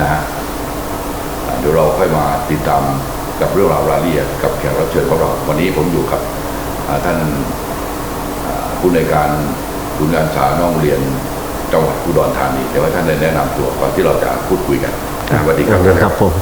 นะฮะอ่าเดี๋ยวเราค่อยมาติดตามกับเรื่องราวรายละเอียดกับแขกรับเชิญของเรา วันนี้ผมอยู่กับอ่าท่านผู้ในวยการศูนย์การศึกษาน้องเรียนจังหวัดอุดรธานีแต่ว่าท่านได้แนะนำตัวก่อนที่เราจะพูดคุยกันสวัสดีครับครับผม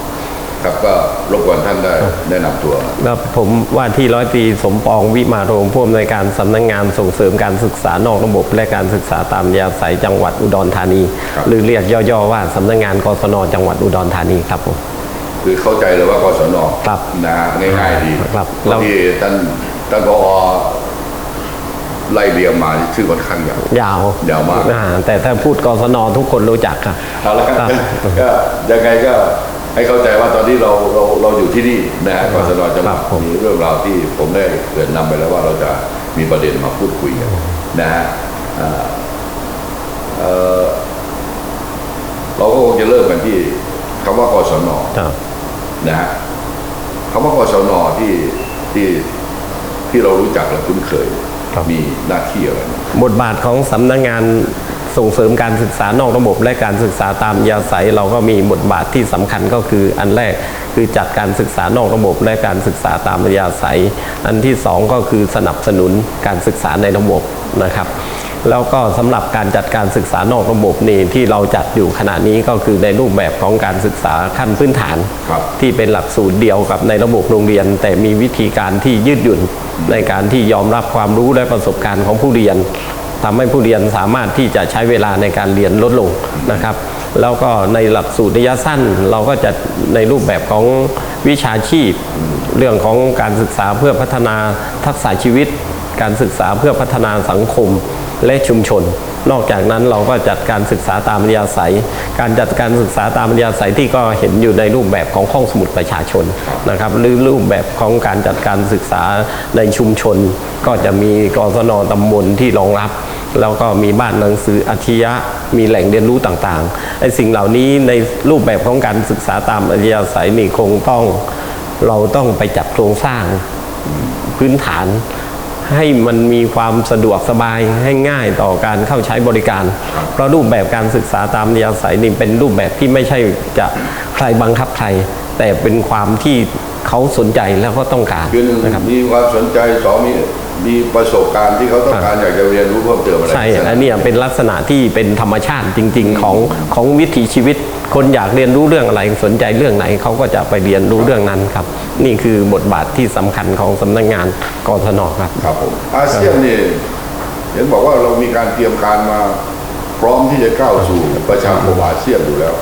ครับก็รบกวนท่านได้แนะนำตัวแล้วผมว่าที่ร้อยตรีสมปองวิมาโรงผู้อำนวยการสำนักงานส่งเสริมการศึกษานอกระบบ และการศึกษาตามยาศัยจังหวัดอุดรธานี หรือเรียกย่อๆว่าสำนักงานกศนจังหวัดอุดรธานีครับผมคือเข้าใจเลยว่ากศนครับนะง่ายๆดีครับบางทีท่านท่านพอไล่เรียงมาชื่อค่อนข้างยาวยาวยาวมากอ่แต่ถ้าพูดกศนทุกคนรู้จักครับเอาละครับก็ยังไงก็ ให้เข้าใจว่าตอนนี้เราเราเราอยู่ที่นี่นะฮะกศนจังหวัดครับผมมีเรื่องราวที่ผมได้เกริดนำไปแล้วว่าเราจะมีประเด็นมาพูดคุยกันนะฮะอ่าเอ่อเราก็คงจะเริ่มกันที่คำว่ากศนครับนะฮะคำว่ากศนที่ที่ที่เรารู้จักและคุ้นเคยครับมีหน้าที่อะไรบ้างบทบาทของสำนักงาน ส่งเสริมการศึกษานอกระบบ และการศึกษาตามยาศัยเราก็มีบทบาทที่สำคัญก็คืออันแรกคือจัดการศึกษานอกระบบ และการศึกษาตามยาศัย อันที่สองก็คือสนับสนุนการศึกษาในระบบนะครับแล้วก็สำหรับการจัดการศึกษานอกระบบนี่ที่เราจัดอยู่ขณะนี้ก็คือในรูปแบบของการศึกษาขั้นพื้นฐานครับที่เป็นหลักสูตรเดียวกับในระบบโรงเรียน แต่มีวิธีการที่ยืดหยุ่นในการที่ยอมรับความรู้และประสบการณ์ของผู้เรียน ทำให้ผู้เรียนสามารถที่จะใช้เวลาในการเรียนลดลงนะครับ แล้วก็ในหลักสูตรระยะสั้น เราก็จะในรูปแบบของวิชาชีพ เรื่องของการศึกษาเพื่อพัฒนาทักษะชีวิต การศึกษาเพื่อพัฒนาสังคมและชุมชน นอกจากนั้นเราก็จัดการศึกษาตามอัธยาศัย การจัดการศึกษาตามอัธยาศัยที่ก็เห็นอยู่ในรูปแบบของห้องสมุดประชาชนนะครับ หรือรูปแบบของการจัดการศึกษาในชุมชน ก็จะมีกศนตำบลที่รองรับแล้วก็มีบ้านหนังสืออาชียะ มีแหล่งเรียนรู้ต่างๆไอ้สิ่งเหล่านี้ในรูปแบบของการศึกษาตามอัธยาศัยนี่คงต้องเราต้องไปจัดโครงสร้างพื้นฐาน ให้มันมีความสะดวกสบายให้ง่ายต่อการเข้าใช้บริการ เพราะรูปแบบการศึกษาตามนิยาศัยนี่เป็นรูปแบบที่ไม่ใช่จะใครบังคับใคร แต่เป็นความที่เขาสนใจแล้วก็ต้องการคือหนึ่งนะครับมีความสนใจสองมี มีประสบการณ์ที่เขาต้องการอยากจะเรียนรู้เพิ่มเติมอะไรใช่อันเนี้ยเป็นลักษณะที่เป็นธรรมชาติจริง ๆ ของของวิถีชีวิต คนอยากเรียนรู้เรื่องอะไรสนใจเรื่องไหนเขาก็จะไปเรียนรู้เรื่องนั้นครับ นี่คือบทบาทที่สำคัญของสำนักงานกศนครับครับผมอาเซียนนี่เห็นบอกว่าเรามีการเตรียมการมาพร้อมที่จะก้าวสู่ประชาคมอาเซียนอยู่แล้ว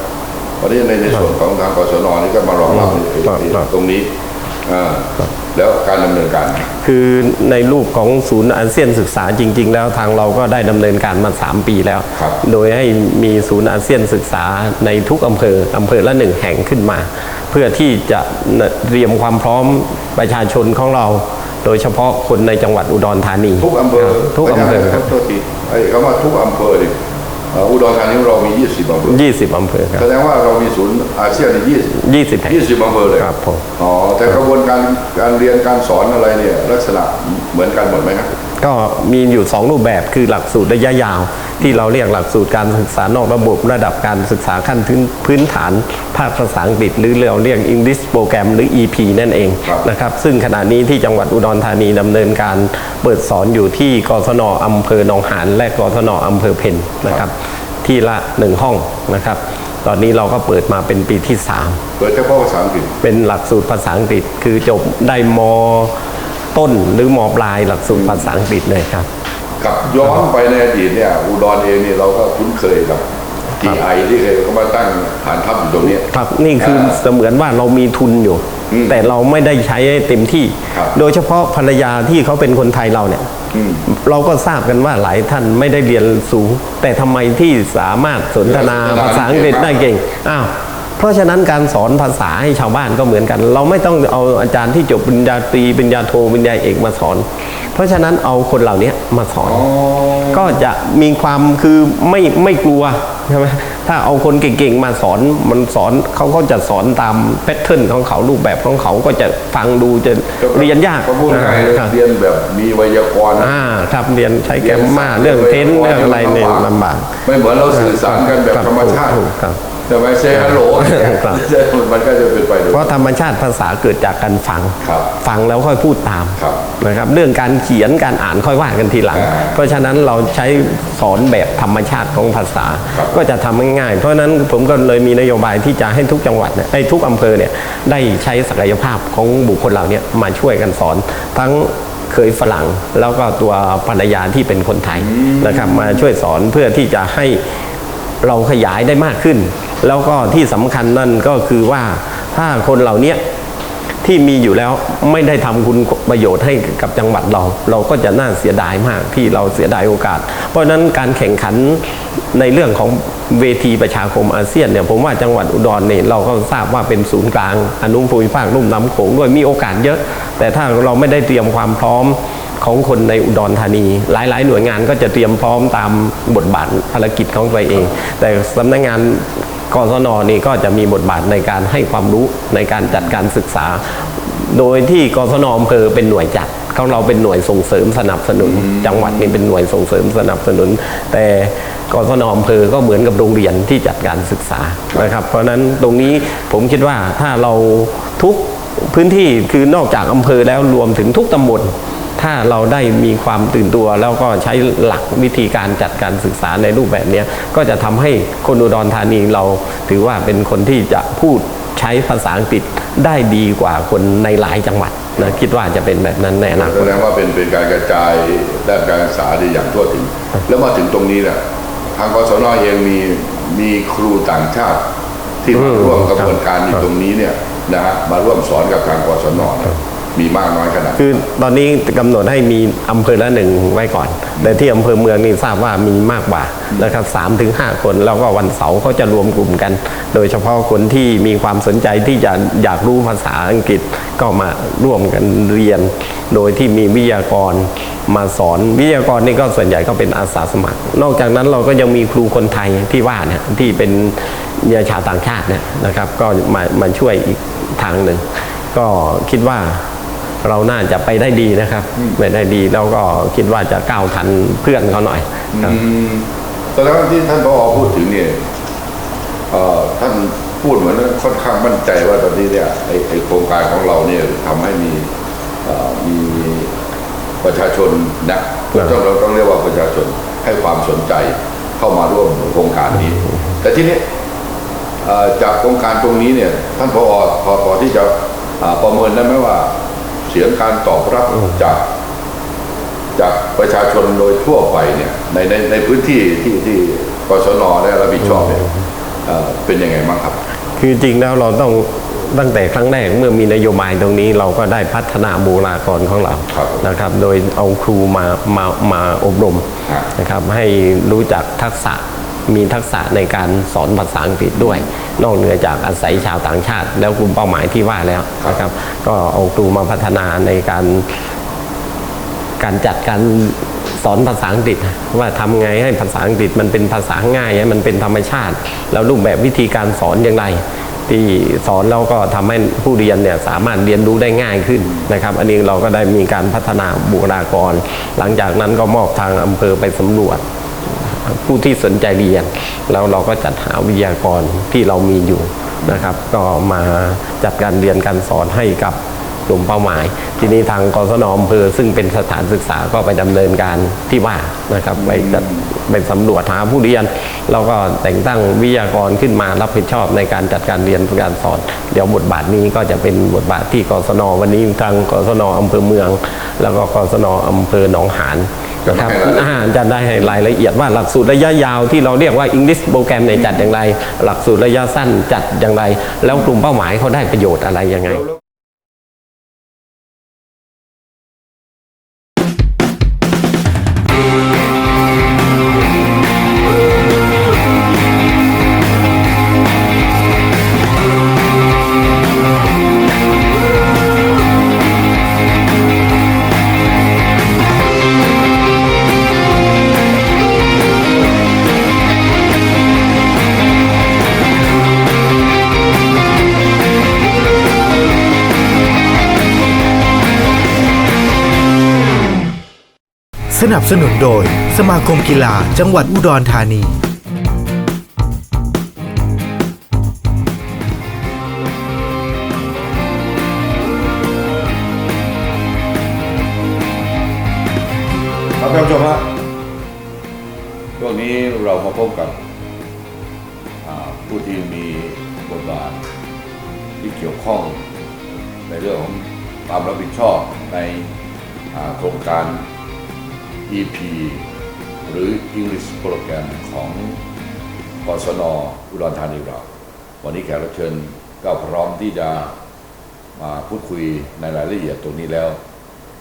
วันนี้ในในส่วนของทางกศนนี่ก็มารองรับในครับครับตรงนี้อ่า แล้วการดำเนินการ คือในรูปของศูนย์อาเซียนศึกษาจริง ๆ แล้วทางเราก็ได้ดำเนินการมา 3 ปีแล้วครับโดยให้มีศูนย์อาเซียนศึกษาในทุกอำเภออำเภอละหนึ่งแห่งขึ้นมา เพื่อที่จะเตรียมความพร้อมประชาชนของเรา โดยเฉพาะคนในจังหวัดอุดรธานี ทุกอำเภอครับทุกอำเภอคครัรับบโทษทีไอ้คำว่าทุกอำเภอนี่เอ่อ อุดรธานีของเรามี 20อำเภอยี่สิบอำเภอครัแสดงว่าเรามีศูนย์อาเซียนใน20บยี่สิบแห่ง20อำเภอเลยครับผมอ๋อแต่กระบวนการการเรียนการสอนอะไรเนี่ยลักษณะเหมือนกันหมดไหมครับ ก็มีอยู่ 2 รูปแบบคือหลักสูตรระยะยาว ที่เราเรียกหลักสูตรการศึกษานอกระบบระดับการศึกษาขั้นพื้นพื้นฐาน ภาคภาษาอังกฤษ หรือเราเรียก English Program หรือ EP นั่นเองครับนะครับซึ่งขณะนี้ที่จังหวัดอุดรธานีดำเนินการเปิดสอนอยู่ที่กศนอำเภอหนองหานและกศนอำเภอเพนนะครับที่ละหนึ่งห้องนะครับตอนนี้เราก็เปิดมาเป็นปีที่ 3 เปิดเฉพาะภาษาอังกฤษ เป็นหลักสูตรภาษาอังกฤษ คือจบได้ม ต้นหรือมปลายหลักสูตรภาษาอังกฤษเลยครับ กับย้อนไปในอดีตเนี่ยอุดรเองนี่เราก็คุ้นเคยกับ GI ที่เคยเขามาตั้งฐานทัพอยู่ตรงเนี้ยครับนี่คือเสมือนว่าเรามีทุนอยู่อืมแต่เราไม่ได้ใช้ให้เต็มที่ครับโดยเฉพาะภรรยาที่เขาเป็นคนไทยเราเนี่ยอืมเราก็ทราบกันว่าหลายท่านไม่ได้เรียนสูง แต่ทำไมที่สามารถสนทนาสนทนาภาษาอังกฤษได้เก่งอ้าว เพราะฉะนั้นการสอนภาษาให้ชาวบ้านก็เหมือนกัน เราไม่ต้องเอาอาจารย์ที่จบปริญญาตรีปริญญาโทปริญญาเอกมาสอน เพราะฉะนั้นเอาคนเหล่านี้มาสอนอ๋อก็จะมีความคือไม่ไม่กลัวใช่ไหมถ้าเอาคนเก่งๆมาสอนมันสอนเขาก็จะสอนตามแพทเทิร์นของเขารูปแบบของเขาก็จะฟังดูจะเรียนยากก็พูดง่ายเลยครับเรียนแบบมีไวยากรณ์อ่าครับเรียนใช้แกรมมาเรื่องเทนส์เรื่องอะไรเนี่ยลำบากไม่เหมือนเราสื่อสารกันแบบครับธรรมชาติ ถูกครับแต่ไม่เซฮัลโหลครับมันก็จะเป็นไปโดยเพราะธรรมชาติภาษาเกิดจากการฟังครับฟังแล้วค่อยพูดตามครับนะครับเรื่องการเขียนการอ่านค่อยว่ากันทีหลังอ่าเพราะฉะนั้นเราใช้สอนแบบธรรมชาติของภาษาครับก็จะทำง่ายๆเพราะฉะนั้นผมก็เลยมีนโยบายที่จะให้ทุกจังหวัดเนี่ยไอ้ทุกอำเภอเนี่ยได้ใช้ศักยภาพของบุคคลเหล่านี้มาช่วยกันสอน ทั้งเคยฝรั่งแล้วก็ตัวภรรยาที่เป็นคนไทยนะครับมาช่วยสอนเพื่อที่จะให้เราขยายได้มากขึ้น แล้วก็ที่สำคัญนั่นก็คือว่าถ้าคนเหล่านี้ที่มีอยู่แล้วไม่ได้ทำคุณประโยชน์ให้กับจังหวัดเรา เราก็จะน่าเสียดายมากที่เราเสียดายโอกาส เพราะนั้นการแข่งขันในเรื่องของเวทีประชาคมอาเซียนเนี่ยผมว่าจังหวัดอุดรเนี่ยเราก็ทราบว่าเป็นศูนย์กลางอนุภูมิภาคลุ่มน้ำโขงด้วยมีโอกาสเยอะ แต่ถ้าเราไม่ได้เตรียมความพร้อมของคนในอุดรธานี หลาย ๆ หน่วยงานก็จะเตรียมพร้อมตามบทบาทภารกิจของตัวเอง แต่สำนักงาน กศนนี่ก็จะมีบทบาทในการให้ความรู้ในการจัดการศึกษา โดยที่กศนอำเภอเป็นหน่วยจัดของเราเป็นหน่วยส่งเสริมสนับสนุน จังหวัดนี่เป็นหน่วยส่งเสริมสนับสนุน แต่กศนอำเภอก็เหมือนกับโรงเรียนที่จัดการศึกษานะครับ เพราะฉะนั้นตรงนี้ผมคิดว่าถ้าเราทุกพื้นที่คือนอกจากอำเภอแล้วรวมถึงทุกตำบล ถ้าเราได้มีความตื่นตัวแล้วก็ใช้หลักวิธีการจัดการศึกษาในรูปแบบนี้ก็จะทำให้คนอุดรธานีเราถือว่าเป็นคนที่จะพูดใช้ภาษาอังกฤษได้ดีกว่าคนในหลายจังหวัดนะคิดว่าจะเป็นแบบนั้นแน่นอนแสดงว่าเป็นเป็นการกระจายด้านการศึกษาได้อย่างทั่วถึง แล้วมาถึงตรงนี้เนี่ยทางกศนเองมีมีครูต่างชาติ ที่มาร่วมกระบวนการในตรงนี้เนี่ยนะฮะมาร่วมสอนกับทางกศนเนี่ย มีมากน้อยขนาดคือตอนนี้กำหนดให้มีอำเภอละหนึ่งไว้ก่อน แต่ที่อำเภอเมืองนี่ทราบว่ามีมากกว่านะครับสามถึงห้าคนแล้วก็วันเสาร์เขาจะรวมกลุ่มกัน โดยเฉพาะคนที่มีความสนใจที่จะอยากรู้ภาษาอังกฤษก็มาร่วมกันเรียน โดยที่มีวิทยากรมาสอนวิทยากรนี่ก็ส่วนใหญ่ก็เป็นอาสาสมัคร นอกจากนั้นเราก็ยังมีครูคนไทยที่ว่าเนี่ยที่เป็นเยาวชาวต่างชาติเนี่ยนะครับ ก็มามาช่วยอีกทางหนึ่ง ก็คิดว่า เราน่าจะไปได้ดีนะครับไปได้ดีแล้วก็คิดว่าจะก้าวทันเพื่อนเขาหน่อยครับอืมแสดงว่าที่ท่านพอพูดถึงเนี่ยเอ่อท่านพูดเหมือนค่อนข้างมั่นใจว่าตอนนี้เนี่ยไอ้ไอ้โครงการของเราเนี่ยทำให้มีเอ่อมีประชาชนนะต้องเราต้องเรียกว่าประชาชนให้ความสนใจเข้ามาร่วมโครงการนี้ แต่ทีนี้เอ่อจากโครงการตรงนี้เนี่ยท่านพอพอพอที่จะอ่าประเมินได้ไหมว่าเสียงการตอบรับจากจากประชาชนโดยทั่วไปเนี่ยในในในพื้นที่ที่ที่กศนได้รับผิดชอบเนี่ยเอ่อเป็นยังไงบ้างครับ คือจริงแล้วเราต้องตั้งแต่ครั้งแรกเมื่อมีนโยบายตรงนี้เราก็ได้พัฒนาบุคลากรของเราครับนะครับ โดยเอาครูมามามาอบรมครับนะครับให้รู้จักทักษะ มีทักษะในการสอนภาษาอังกฤษด้วย นอกเหนือจากอาศัยชาวต่างชาติ แล้วกลุ่มเป้าหมายที่ว่าแล้วนะครับ ก็เอาครูมาพัฒนาในการ การจัดการสอนภาษาอังกฤษ ว่าทำไงให้ภาษาอังกฤษมันเป็นภาษาง่ายให้มันเป็นธรรมชาติ แล้วรูปแบบวิธีการสอนอย่างไรที่สอนแล้วก็ทำให้ผู้เรียนเนี่ยสามารถเรียนรู้ได้ง่ายขึ้นนะครับ อันนี้เราก็ได้มีการพัฒนาบุคลากร หลังจากนั้นก็มอบทางอำเภอไปสำรวจ ผู้ที่สนใจเรียน แล้วเราก็จัดหาวิทยากรที่เรามีอยู่นะครับ ก็มาจัดการเรียนการสอนให้กับกลุ่มเป้าหมาย ทีนี้ทางกศนอำเภอซึ่งเป็นสถานศึกษาก็ไปดำเนินการที่ว่านะครับไปจัดไปสำรวจหาผู้เรียนเราก็แต่งตั้งวิทยากรขึ้นมารับผิดชอบในการจัดการเรียนการสอน เดี๋ยวบทบาทนี้ก็จะเป็นบทบาทที่กศนวันนี้ทางกศนอำเภอเมือง แล้วก็กศนอำเภอหนองหาน ครับให้รายละเอียดอ่าจะได้ให้รายละเอียดว่าหลักสูตรระยะยาวที่เราเรียกว่า English โปรแกรมเนี่ยจัดอย่างไร หลักสูตรระยะสั้นจัดอย่างไร แล้วกลุ่มเป้าหมายเขาได้ประโยชน์อะไรยังไง นับสนุนโดย สมาคมกีฬาจังหวัดอุดรธานี ครับท่านผู้ชมฮะช่วงนี้เรามาพบกับอ่าผู้ที่มีบทบาทที่เกี่ยวข้องในเรื่องของความรับผิดชอบในอ่าโครงการ EP หรือ English Program ของกศนอุดรธานีเรา วันนี้แขกรับเชิญก็พร้อมที่จะมาพูดคุยในรายละเอียดตรงนี้แล้ว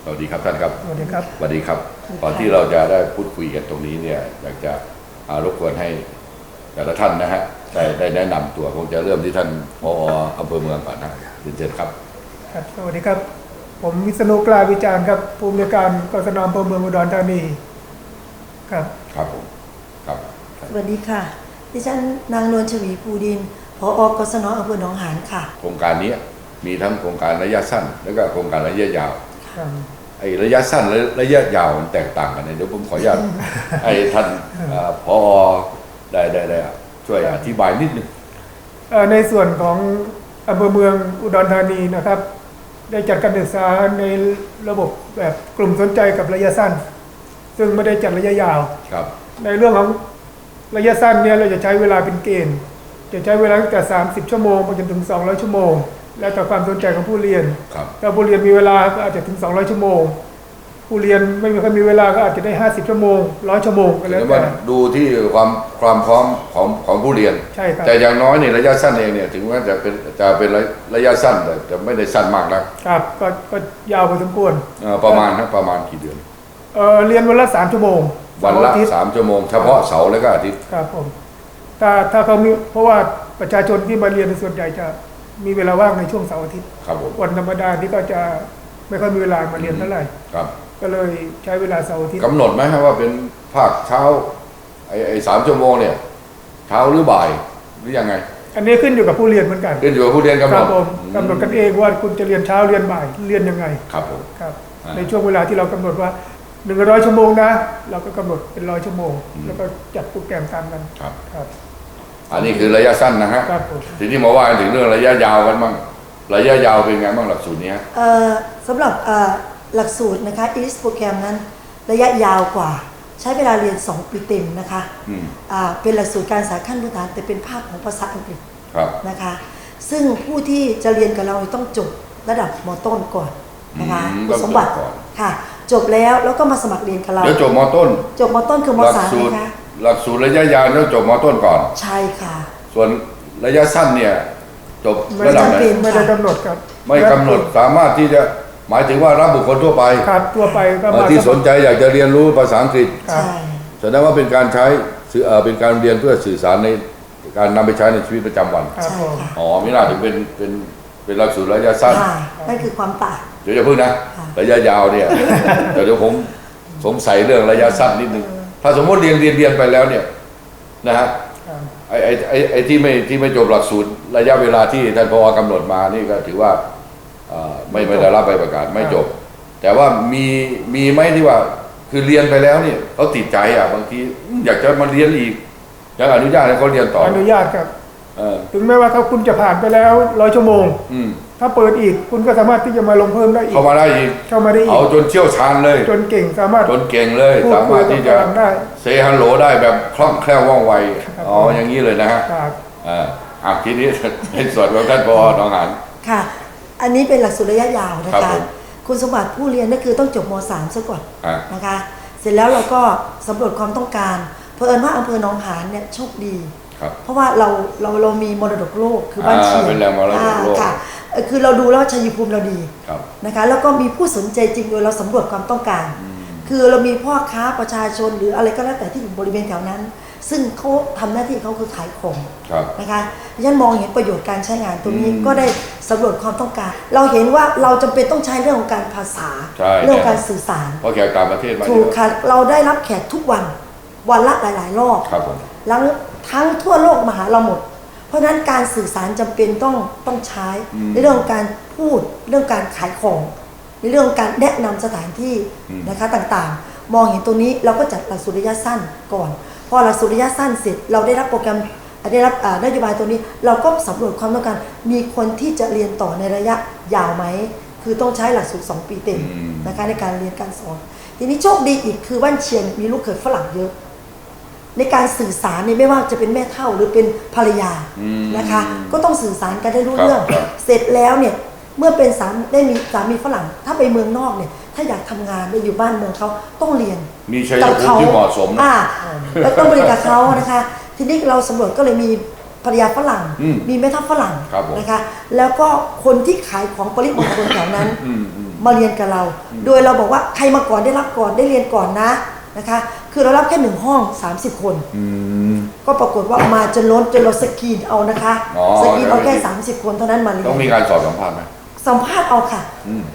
สวัสดีครับท่านครับ สวัสดีครับ สวัสดีครับ ก่อนที่เราจะได้พูดคุยกันตรงนี้เนี่ยอยากจะอารบกวนให้แต่ละท่านนะฮะได้ได้แนะนำตัวคงจะเริ่มที่ท่านพออำเภอเมืองก่อนนะเรียนเชิญครับ ครับ สวัสดีครับ ผมวิษณุกลาวิจารณ์ครับผู้อำนวยการกศนอำเภอเมืองอุดรธานีครับครับผมครับสวัสดีค่ะ ดิฉันนางนวลชวีภูดินผออกศนอำเภอหนองหานค่ะ โครงการนี้มีทั้งโครงการระยะสั้น แล้วก็โครงการระยะยาวครับไอ้ระยะสั้นและระยะยาวมันแตกต่างกันนะเดี๋ยวผมขออนุญาตให้ท่านเอ่อพอได้ได้ได้ช่วยอธิบายนิดนึงเอ่อในส่วนของอำเภอเมืองอุดรธานีนะครับ ได้จัดการศึกษาในระบบแบบกลุ่มสนใจกับระยะสั้น ซึ่งไม่ได้จัดระยะยาว ครับ ในเรื่องของระยะสั้นเนี่ยเราจะใช้เวลาเป็นเกณฑ์ จะใช้เวลาตั้งแต่ 30 ชั่วโมงไปจนถึง 200 ชั่วโมง แล้วแต่ความสนใจของผู้เรียนครับถ้าผู้เรียนมีเวลาก็อาจจะถึง 200 ชั่วโมง ผู้เรียนไม่มีใครมีเวลาก็อาจจะได้ 50 ชั่วโมง100ชั่วโมงก็แล้วแล้วแต่มาดูที่ความความพร้อมของของผู้เรียน ใช่ครับแต่อย่างน้อยเนี่ยระยะสั้นเองเนี่ยถึงว่าจะเป็นจะเป็นระระยะสั้นแต่จะไม่ได้สั้นมากนะครับก็ก็ยาวพอสมควรเอ่อประมาณนะประมาณกี่เดือนเออเรียนวันละ3ชั่วโมงวันละเสาร์อาทิตย์สามชั่วโมงเฉพาะเสาร์และก็อาทิตย์ครับผมถ้าถ้าเขามีเพราะว่าประชาชนที่มาเรียนในส่วนใหญ่จะมีเวลาว่างในช่วงเสาร์อาทิตย์ครับผมวันธรรมดาที่ก็จะไม่ค่อยมีเวลามาเรียนเท่าไหร่ครับ ก็เลยใช้เวลาเสาร์อาทิตย์กำหนดไหมฮะว่าเป็นภาคเช้าไอ้ไอ้สามชั่วโมงเนี่ยเช้าหรือบ่ายหรือยังไงอันนี้ขึ้นอยู่กับผู้เรียนเหมือนกันขึ้นอยู่กับผู้เรียนกำหคนรับดผมอืมกำหนดกันเองว่าคุณจะเรียนเช้าเรียนบ่ายเรียนยังไงครับผม ครับ อ่า ในช่วงเวลาที่เรากำหนดว่าหนึ่งร้อยชั่วโมงนะ เราก็กำหนดเป็นร้อยชั่วโมง แล้วก็จัดโปรแกรมตามกันครับ ครับ อันนี้คือระยะสั้นนะฮะครับผม ทีนี้มาว่ากันถึงเรื่องระยะยาวกันบ้างระยะยาวเป็นไงบ้างหลักสูตรเนี้ย เอ่อสำหรับเอ่อ หลักสูตรนะคะ ELIS โปรแกรมนั้นระยะยาวกว่า ใช้เวลาเรียน 2 ปีเต็มนะคะอืมอ่าเป็นหลักสูตรการศึกษาขั้นพื้นฐานแต่เป็นภาคของภาษาอังกฤษครับ นะคะ ซึ่งผู้ที่จะเรียนกับเราต้องจบระดับมต้นก่อนนะคะอืมคุณสมบัติต้องจบก่อน ค่ะ จบแล้วแล้วก็มาสมัครเรียนกับเรา เดี๋ยวจบมต้น จบมต้นคือมหลัสามสูตรนะคะหลักสูตรระยะยาวต้องจบมต้นก่อน ใช่ค่ะ ส่วนระยะสั้นเนี่ยจบไม่ระดับจำไหนเป็น ไม่ได้กำหนดครับไม่กำหนดสามารถที่จะ หมายถึงว่ารับบุคคลทั่วไปครับทั่วไปก็เอ่อมาที่สนใจอยากจะเรียนรู้ภาษาอังกฤษครับใช่แสดงว่าเป็นการใช้สื่อเอ่อเป็นการเรียนเพื่อสื่อสารในการนำไปใช้ในชีวิตประจำวัน ครับใช่ผมค่ะอ๋อไม่น่าถึงเป็นเป็นเป็นหลักสูตรระยะสั้น ค่ะนั่นคือความต่าง เดี๋ยวจะพึ่งนะ ค่ะ ระยะยาวเนี่ยเดี๋ยวเดี๋ยวผมสงสัยเรื่องระยะสั้นนิดนึง ถ้าสมมติเรียนเรียนเรียนไปแล้วเนี่ยนะฮะครับ ไอ้ไอ้ไอ้ไอ้ที่ไม่ที่ไม่จบหลักสูตรระยะเวลาที่ท่านพอกำหนดมานี่ก็ถือว่าเอ่อ ไม่ไม่ได้รับใบประกาศไม่จบ แต่ว่ามีมีไหมที่ว่า คือเรียนไปแล้วเนี่ยเขาติดใจอะบางทีอืมอยากจะมาเรียนอีกยังอนุญาตให้เขาเรียนต่ออนุญาตครับเออถึงแม้ว่าเขาคุณจะผ่านไปแล้วร้อยชั่วโมงอืมถ้าเปิดอีกคุณก็สามารถที่จะมาลงเพิ่มได้อีกเข้ามาได้อีกเข้ามาได้อีเอากจนเชี่ยวชาญเลย จนเก่งสามารถจนเก่งเลยพูดสามารถที่จะคุยกับฝรั่งได้เซฮัลโหลได้แบบคล่องแคล่วว่องไวครับอ๋ออย่างนี้เลยนะฮะครับอ่าอะทีนี้ในส่วนของท่านพอหนองหานค่ะ อันนี้เป็นหลักสูตรระยะยาวนะครัคะ บผมคุณสมบัติผู้เรียนก็คือต้องจบม .3 ซะก่อนอะนะคะ เสร็จแล้วเราก็สำรวจความต้องการเผอิญว่าอำเภอหนองหานเนี่ยโชคดี ครับเพราะว่าเราเราเรามีมรดกโลกคือบ้านอ่าเชียงเป็นแหล่งมรดกโลก อ่าค่ะเอ่อคือเราดูแล้วชัยภูมิเราดี ครับ นะคะแล้วก็มีผู้สนใจจริงโดยเราสำรวจความต้องการ คือเรามีพ่อค้าประชาชนหรืออะไรก็แล้วแต่ที่อยู่บริเวณแถวนั้น ซึ่งเขาทำหน้าที่เขาคือขายของครับนะคะดิฉันมองเห็นประโยชน์การใช้งานตรงนี้อืมก็ได้สำรวจความต้องการ เราเห็นว่าเราจำเป็นต้องใช้เรื่องของการภาษาใช่เรื่องของการสื่อสารเพราะแขกต่างประเทศมาเยถูกอะค่ะเราได้รับแขกทุกวันวันละหลาย ๆ รอบครับผมแล้วทั้งทั่วโลกมาหาเราหมด เพราะฉะนั้นการสื่อสารจำเป็นต้องต้องใช้อืมในเรื่องของการพูดเรื่องการขายของในเรื่องของการแนะนำสถานที่อืมนะคะต่างๆ มองเห็นตรงนี้เราก็จัดหลักสูตรระยะสั้นก่อน พอหลักสูตรระยะสั้นเสร็จเราได้รับโปรแกรมได้รับอ่านโยบายตัวนี้ เราก็สำรวจความต้องการมีคนที่จะเรียนต่อในระยะยาวไหมคือต้องใช้หลักสูตร 2 ปีเต็มนะคะในการเรียนการสอน ทีนี้โชคดีอีกคือบ้านเชียงมีลูกเขยฝรั่งเยอะ ในการสื่อสารเนี่ยไม่ว่าจะเป็นแม่เท่าหรือเป็นภรรยานะคะ ก็ต้องสื่อสารกันได้รู้ครับเรื่องครับเสร็จแล้วเนี่ยเมื่อเป็นสามได้มีสามีฝรั่ง ถ้าไปเมืองนอกเนี่ย ถ้าอยากทำงานไปอยู่บ้านเมืองเขาต้องเรียนมีชัยภูมิที่เหมาะสมนะอ่าแล้วต้องเรียนกับเขานะคะ ทีนี้เราสำรวจก็เลยมีภรรยาฝรั่งอืมมีแม่ทัพฝรั่งครับผมนะคะ แล้วก็คนที่ขายของปริมณฑลแถวนั้นมาเรียนกับเรา โดยเราบอกว่าใครมาก่อนได้รับก่อนได้เรียนก่อนนะนะคะ คือเรารับแค่หนึ่งห้อง 30 คน ก็ปรากฏว่ามาจนล้นจนเราสกรีนเอานะคะอ๋อสกรีนเอาแค่แล้วมี30 คนเท่านั้นมาเรียต้องมีนการสอบสัมภาษณ์ไหม สัมภาษณ์เอาค่ะ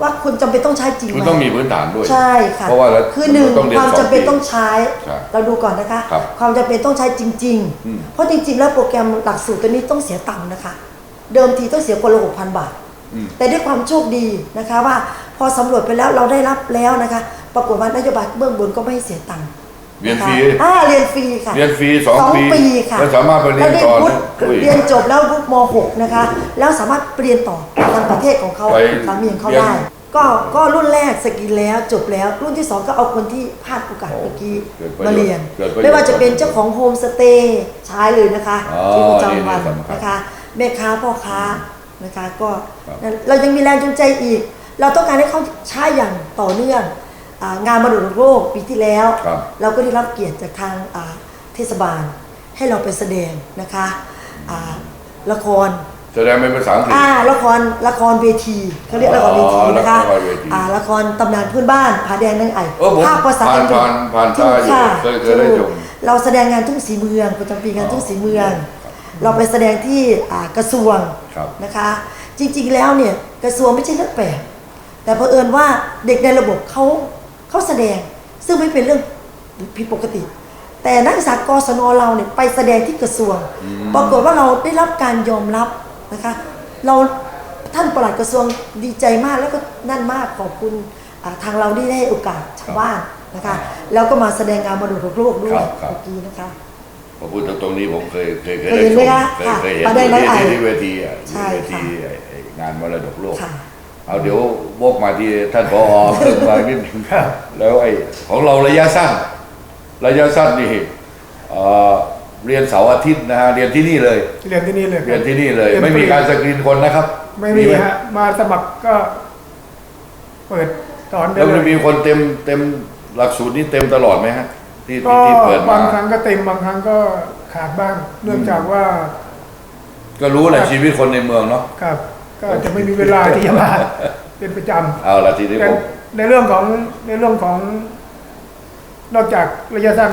ว่าคุณจำเป็นต้องใช้จริงไหคุณมต้องมีพื้นฐานด้วย ใช่ค่ะเพราะว่าแล้วคือหนึ่งต้องเรียนความสองจำเป็นปีต้องใช้ใช่เราดูก่อนนะคะ ครับความจำเป็นต้องใช้จริง อืม ๆ เพราะจริง ๆ แล้วโปรแกรมหลักสูตรตัวนี้ต้องเสียตังค์นะคะ เดิมทีต้องเสียคนละหกพันบาทแต่ด้วยความโชคดีนะคะว่าพอสำรวจไปแล้วเราได้รับแล้วนะคะ ปรากฏว่านโยบายเบื้องบนก็ไม่ให้เสียตังค์ เรียนฟรีะคะอ่าเรียนฟรีค่ะเรียนฟรีสองปีปีค่ะแล้วสามารถไปเรียนแล้วได้ต่อวุฒิอุ้ยเรียนจบแล้ววุฒิม .6 นะคะ แล้วสามารถเรียนต่อทางประเทศของเขาไปสามีของเขาเรียนได้ก็ก็รุ่นแรกสกินแล้วจบแล้ว รุ่นที่สองก็เอาคนที่พลาดโอกาสเมื่อกี้เกิดประโยชน์มาเรียนเกิดประโยชน์ไม่ว่าจะเป็นเจ้าของโฮมสเตย์ใช้เลยนะคะอ๋อชีวิตประจำวันนี่สำคัญนะคะแม่ค้าพ่อค้านะคะก็ครับนั่นเรายังมีแรงจูงใจอีก เราต้องการให้เขาใช้อย่างต่อเนื่องอ่า งานมรดกโลกปีที่แล้ว ครับ เราก็ได้รับเกียรติจากทางอ่าเทศบาลให้เราไปแสดงนะคะอ่าละคร แสดงเป็นภาษาอังกฤษ อ่าละครละครเวทีเขาเรียกละครเวทีนะคะละครเวที อ่าละครตำนานพื้นบ้านผาแดงนางไอ่เออผมภาคภาษาผ่านอังกฤษผ่านผ่านถูกตาอยู่ค่ะเคยเคยได้ถูชกม เราแสดงงานทุ่งสีเมืองประจำปีงานทุ่งสีเมือง เราไปแสดงที่อ่ากระทรวงครับ นะคะ จริงๆแล้วเนี่ยกระทรวงไม่ใช่เรื่องแปลกแต่เผอิญว่าเด็กในระบบเขา เขาแสดงซึ่งไม่เป็นเรื่องผิดปกติ แต่นักศึกษากศนเราเนี่ยไปแสดงที่กระทรวง ปรากฏว่าเราได้รับการยอมรับนะคะ เราท่านปลัดกระทรวงดีใจมากแล้วก็นั่นมากขอบคุณอ่าทางเราที่ได้ให้โอกาสชาวบ้านนะคะ แล้วก็มาแสดงงานมรดกโลกด้วยครับครับเมื่อกี้นะคะพอพูดตรงนี้ผมเคยเคยเคยเคยได้เห็นชไหมมคะเคยค่ะเคยเห็นประเด็นนั้นที่ไอ้ที่เวทีอะใช่เวค่ะทีไอ้ไอ้งานมรดกโลกค่ะ เอาเดี๋ยววกมาที่ท่านพอเพิ่มมานิดนึงแล้วไอ้ของเราระยะสั้น ระยะสั้นนี่เอ่อเรียนเสาร์อาทิตย์นะฮะเรียนที่นี่เลย เรียนที่นี่เลยคบเรียนที่นี่เลยรีนไม่มีฟการสกรีนคนนะครับ ไม่มีหฮะมาสมัครก็เปิดสอนได้แล้วเลมันมียคนเต็มเต็มหลักสูตรนี้เต็มตลอดไหมฮะที่ก็ที่ที่เปิดมาบางครั้งก็เต็มบางครั้งก็ขาดบ้าง เนื่องจากว่า ก็รู้แหละชีวิตคนในเมืองเนาะครับ ก็อาจจะไม่มีเวลาที่จะมาเป็นประจำเอาละทีนี้แต่ผมในเรื่องของในเรื่องของ นอกจากระยะสั้น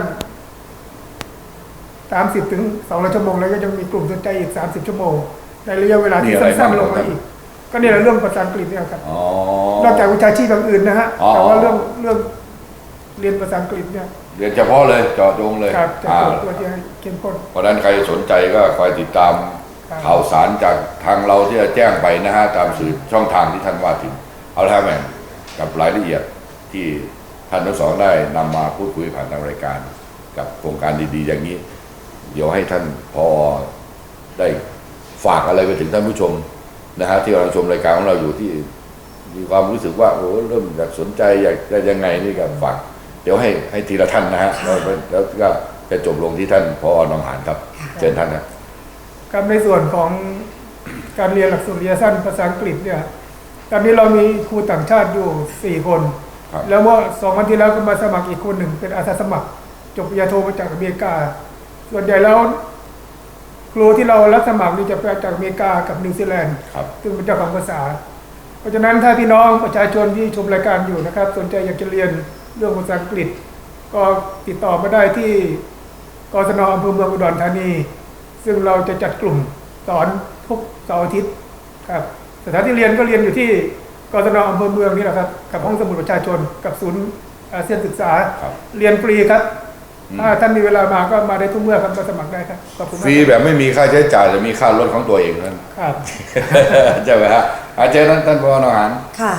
สามสิบถึงสองร้อยชั่วโมงแล้วก็ยังมีกลุ่มสนใจอีกสามสิบชั่วโมง ในระยะเวลาที่สั้นๆลงมาอีก ก็เนี่ยแหละเรื่องภาษาอังกฤษเนี่ยครับอ๋อนอกจากวิชาชีพอย่างอื่นนะฮะอ๋อแต่ว่าเรื่องเรื่องเรียนภาษาอังกฤษเนี่ยเรียนเฉพาะเลยเจาะจงเลยครับจะอ่าเป็นตัวที่ให้เข้มข้นเพราะฉะนั้นใครสนใจก็คอยติดตามครับ ข่าวสารจากทางเราที่จะแจ้งไปนะฮะตามสื่อช่องทางที่ท่านว่าถึง เอาละครับแม่กับรายละเอียดที่ท่านทั้งสองได้นำมาพูดคุยผ่านทางรายการ กับโครงการดีๆ อย่างนี้ เดี๋ยวให้ท่านพอได้ฝากอะไรไปถึงท่านผู้ชมนะฮะที่กำลังชมรายการของเราอยู่ที่มีความรู้สึกว่าโอ้เริ่มอยากสนใจอยากจะยังไงนี่ก็ฝากเดี๋ยวให้ให้ทีละท่านนะฮะค่ะแล้วแล้วก็จะจบลงที่ท่านพอหนองหานครับ เชิญท่านนะ ครับในส่วนของการเรียนหลักสูตรระยะสั้นภาษาอังกฤษเนี่ยตอนนี้เรามีครูต่างชาติอยู่สี่คนครับแล้วเมื่อสองวันที่แล้วก็มาสมัครอีกคนหนึ่งเป็นอาสาสมัคร จบปริญญาโทมาจากอเมริกา ส่วนใหญ่แล้วครูที่เรารับสมัครนี่จะมาจากอเมริกากับนิวซีแลนด์ครับซึ่งเป็นเจ้าของภาษา เพราะฉะนั้นถ้าพี่น้องประชาชนที่ชมรายการอยู่นะครับ สนใจอยากจะเรียนเรื่องภาษาอังกฤษ ก็ติดต่อมาได้ที่กศนอำเภอเมืองอุดรธานี ซึ่งเราจะจัดกลุ่มสอนทุกเสาร์อาทิตย์ครับสถานที่เรียนก็เรียนอยู่ที่กศนอำเภอเมืองนี่แหละครับ กับห้องสมุดประชาชนกับศูนย์อาเซียนศึกษา ครับ เรียนฟรีครับ ถ้าท่านมีเวลามาก็มาได้ทุกเมื่อครับมาสมัครได้ครับขอบคุณฟมากรีแบบไม่มีค่าใช้จ่ายแต่มีค่ารถของตัวเองนั่น ครับ ใช่ไหมฮะอาจารย์นั้นท่านพอหนองหานค่ะ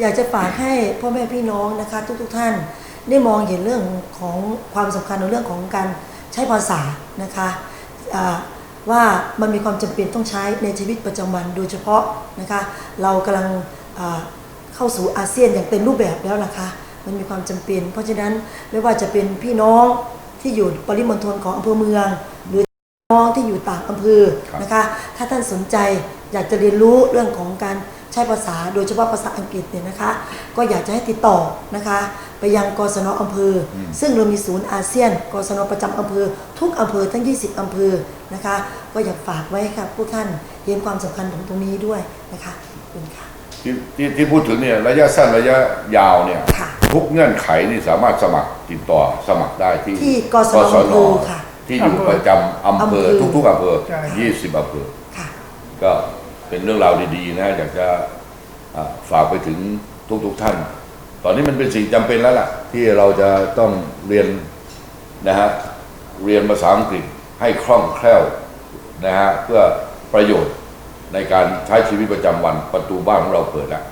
อยากจะฝากให้พ่อแม่พี่น้องนะคะ ทุกๆท่านได้มองเห็นเรื่องของความสำคัญในเรื่องของการใช้ภาษานะคะอ่า ว่ามันมีความจำเป็นต้องใช้ในชีวิตประจำวันโดยเฉพาะนะคะเรากำลังเข้าสู่อาเซียนอย่างเต็มรูปแบบแล้วล่ะคะมันมีความจำเป็น เพราะฉะนั้นไม่ว่าจะเป็นพี่น้องที่อยู่ปริมณฑลของอำเภอเมือง หรือน้องที่อยู่ต่างอำเภอนะคะถ้าท่านสนใจอยากจะเรียนรู้เรื่องของการ ใช้ภาษาโดยเฉพาะภาษาอังกฤษเนี่ยนะคะ ก็อยากจะให้ติดต่อนะคะ ไปยังกศนอำเภออซึ่งเรามีศูนย์อาเซียน กศนประจำอำเภอ ทุกอำเภอทั้ง 20อำเภอนะคะ ก็อยากฝากไว้ค่ะพวกท่านเห็นความสำคัญของตรงนี้ด้วยนะคะขอบคุณค่ะที่ที่ที่พูดถึงเนี่ยระยะสั้นระยะยาวเนี่ยค่ะทุกเงื่อนไขนี่สามารถสมัครติดต่อสมัครได้ที่ที่กศนอำเภอค่ะที่อยู่ประจำอำเภออำเภอทุกๆอำเภอใช่20 อำเภอค่ะก็ เป็นเรื่องราวดีๆนะอยากจะฝากไปถึงทุกๆท่าน ตอนนี้มันเป็นสิ่งจำเป็นแล้วล่ะ ที่เราจะต้องเรียนนะฮะเรียนภาษาอังกฤษให้คล่องแคล่วนะฮะเพื่อประโยชน์ในการใช้ชีวิตประจำวันประตูบ้านของเราเปิดแล้ว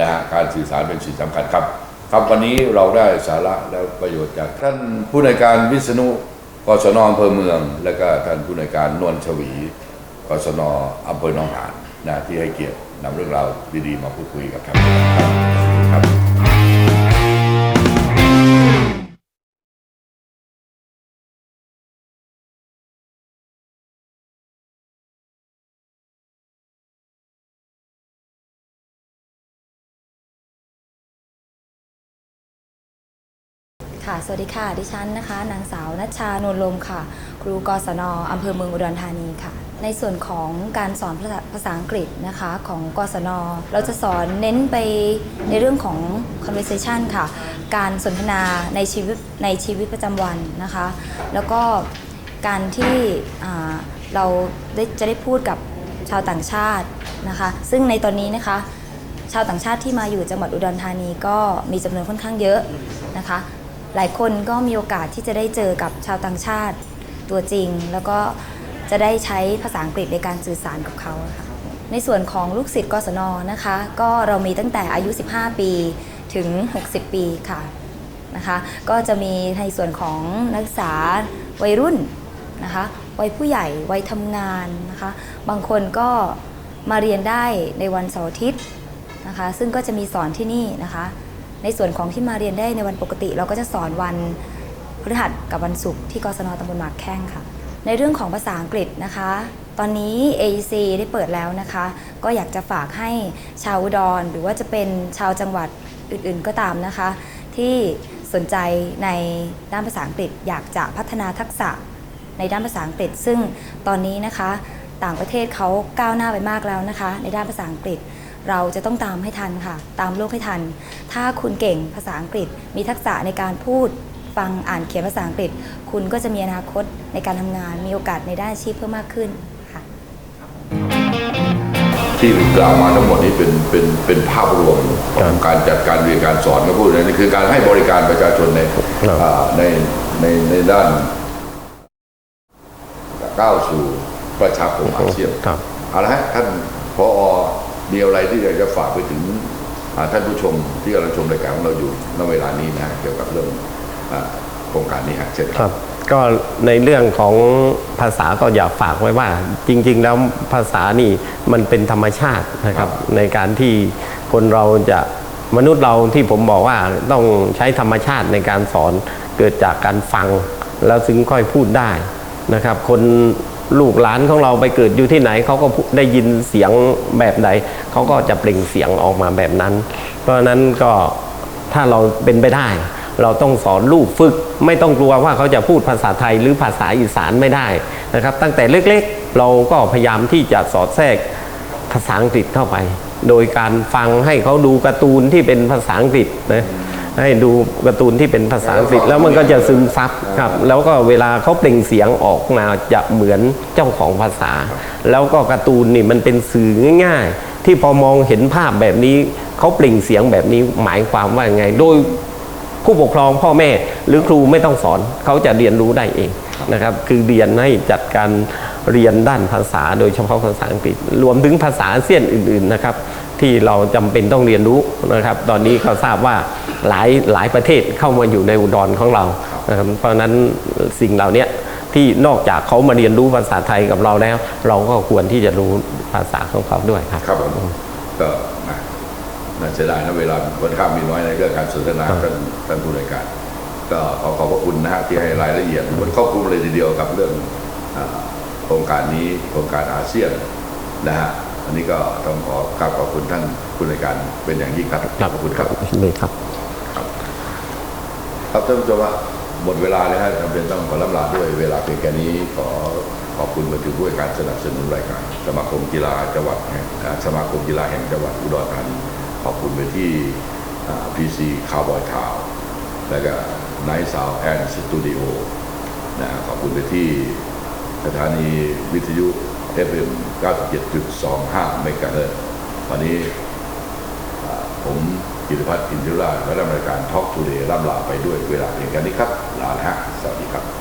นะฮะการสื่อสารเป็นสิ่งสำคัญครับครับวันนี้เราได้สาระและประโยชน์จากท่านผู้ในการวิษณุกศนอำเภอเมือง และก็ท่านผู้ในการนวลชวีกศนอำเภอหนองหาน นะที่ให้เกียรตินำเรื่องราวดีๆ มาพูดคุยกับท่านครับ ค่ะ สวัสดีค่ะ ดิฉันนะคะ นางสาวนัชชานวลลมค่ะ ครูกศนอำเภอเมืองอุดรธานีค่ะ ในส่วนของการสอนภาษาภาษาอังกฤษนะคะของกศน เราจะสอนเน้นไปในเรื่องของ conversation ค่ะ การสนทนาในชีวิตในชีวิตประจำวันนะคะ แล้วก็การที่เราได้จะได้พูดกับชาวต่างชาตินะคะ ซึ่งในตอนนี้นะคะ ชาวต่างชาติที่มาอยู่จังหวัดอุดรธานีก็มีจำนวนค่อนข้างเยอะนะคะ หลายคนก็มีโอกาสที่จะได้เจอกับชาวต่างชาติตัวจริง แล้วก็จะได้ใช้ภาษาอังกฤษในการสื่อสารกับเขาค่ะในส่วนของลูกศิษย์กศนนะคะ ก็เรามีตั้งแต่อายุ 15 ปีถึง 60 ปีค่ะนะคะก็จะมีในส่วนของนักศึกษาวัยรุ่นนะคะวัยผู้ใหญ่วัยทำงานนะคะบางคนก็มาเรียนได้ในวันเสาร์อาทิตย์นะคะซึ่งก็จะมีสอนที่นี่นะคะ ในส่วนของที่มาเรียนได้ในวันปกติ เราก็จะสอนวันพฤหัสกับวันศุกร์ที่กศนตำบลหมากแข้งค่ะ ในเรื่องของภาษาอังกฤษนะคะ ตอนนี้ AEC ได้เปิดแล้วนะคะ ก็อยากจะฝากให้ชาวอุดรหรือว่าจะเป็นชาวจังหวัดอื่นๆก็ตามนะคะ ที่สนใจในด้านภาษาอังกฤษ อยากจะพัฒนาทักษะในด้านภาษาอังกฤษ ซึ่งตอนนี้นะคะ ต่างประเทศเขาก้าวหน้าไปมากแล้วนะคะ ในด้านภาษาอังกฤษ เราจะต้องตามให้ทันค่ะ ตามโลกให้ทัน ถ้าคุณเก่งภาษาอังกฤษ มีทักษะในการพูดฟังอ่านเขียนภาษาอังกฤษ คุณก็จะมีอนาคตในการทำงาน มีโอกาสในด้านอาชีพเพิ่มมากขึ้นค่ะ ที่กล่าวมาทั้งหมดนี้เป็นเป็นเป็นภาพรวมขครัองบการจัดการเรียนการสอนก็พูดเลยนี่คือการให้บริการประชาชนในครับอ่าในในในด้านก้าวสู่ประชาคมอาเซียนครับเอาละฮะท่านพอ มีอะไรที่อยากจะฝากไปถึงอ่าท่านผู้ชมที่กำลังชมรายการของเราอยู่ณเวลานี้นะฮะเกี่ยวกับเรื่องอ่าโครงการนี้ฮะเช่นครับ ก็ในเรื่องของภาษาก็อยากฝากไว้ว่า จริง ๆ แล้วภาษานี่มันเป็นธรรมชาตินะครับ ในการที่คนเราจะมนุษย์เราที่ผมบอกว่าต้องใช้ธรรมชาติในการสอนเกิดจากการฟัง แล้วถึงค่อยพูดได้นะครับ คน ลูกหลานของเราไปเกิดอยู่ที่ไหนเขาก็ได้ยินเสียงแบบไหนเขาก็จะเปล่งเสียงออกมาแบบนั้น เพราะฉะนั้นก็ถ้าเราเป็นไปได้ เราต้องสอนลูกฝึก ไม่ต้องกลัวว่าเขาจะพูดภาษาไทยหรือภาษาอีสานไม่ได้นะครับ ตั้งแต่เล็กๆ เราก็พยายามที่จะสอดแทรกภาษาอังกฤษเข้าไป โดยการฟังให้เขาดูการ์ตูนที่เป็นภาษาอังกฤษนะ ให้ดูการ์ตูนที่เป็นภาษาอังกฤษแล้วมันก็จะซึมซับครับ แล้วก็เวลาเขาเปล่งเสียงออกมาจะเหมือนเจ้าของภาษา แล้วก็การ์ตูนนี่มันเป็นสื่อง่าย ๆ ที่พอมองเห็นภาพแบบนี้เขาเปล่งเสียงแบบนี้หมายความว่าไง โดยผู้ปกครองพ่อแม่หรือครูไม่ต้องสอนเขาจะเรียนรู้ได้เองนะครับ คือเรียนให้จัดการเรียนด้านภาษา โดยเฉพาะภาษาอังกฤษ รวมถึงภาษาอาเซียนอื่น ๆนะครับ ที่เราจำเป็นต้องเรียนรู้นะครับ ตอนนี้ก็ทราบว่าหลายหลายประเทศเข้ามาอยู่ในอุดรของเรานะครับเพราะฉะนั้นสิ่งเหล่าเนี้ยที่นอกจากเขามาเรียนรู้ภาษาไทยกับเราแล้ว เราก็ควรที่จะรู้ภาษาของเขาด้วยครับครับผมก็นะน่าเสียดายนะเวลาค่อนข้างมีน้อยในเรื่องการสนทนาท่านท่านผู้รายการ ก็ขอขอบพระคุณนะฮะที่ให้รายละเอียดมันครอบคลุมเลยทีเดียวกับเรื่องอ่าโครงการนี้โครงการอาเซียนนะฮะ อันนี้ก็ต้องขอกราบขอบคุณท่านผู้รายการเป็นอย่างยิ่งครับขอบคุณครับเลยครับ ครับท่านผู้ชมว่าหมดเวลาแล้วฮะจำเป็นต้องขอลำลาด้วยเวลาเพียงแค่นี้ขอขอบคุณมาถึงด้วยการสนับสนุนรายการ สมาคมกีฬาจังหวัดแห่งอ่าสมาคมกีฬาแห่งจังหวัดอุดรธานีขอบคุณไปที่พีซีคาวบอยทาวและก็ไนท์ซาวแอนสตูดิโอนะขอบคุณไปที่สถานีวิทยุ FM 97.25 เมกะเฮิรตซ์วันนี้ผมกิติพัฒน์อินทิราชและรายการ Talk Today ร่ำลาไปด้วยเวลาเพียงแค่นี้ครับ ลาแล้วฮะ สวัสดีครับ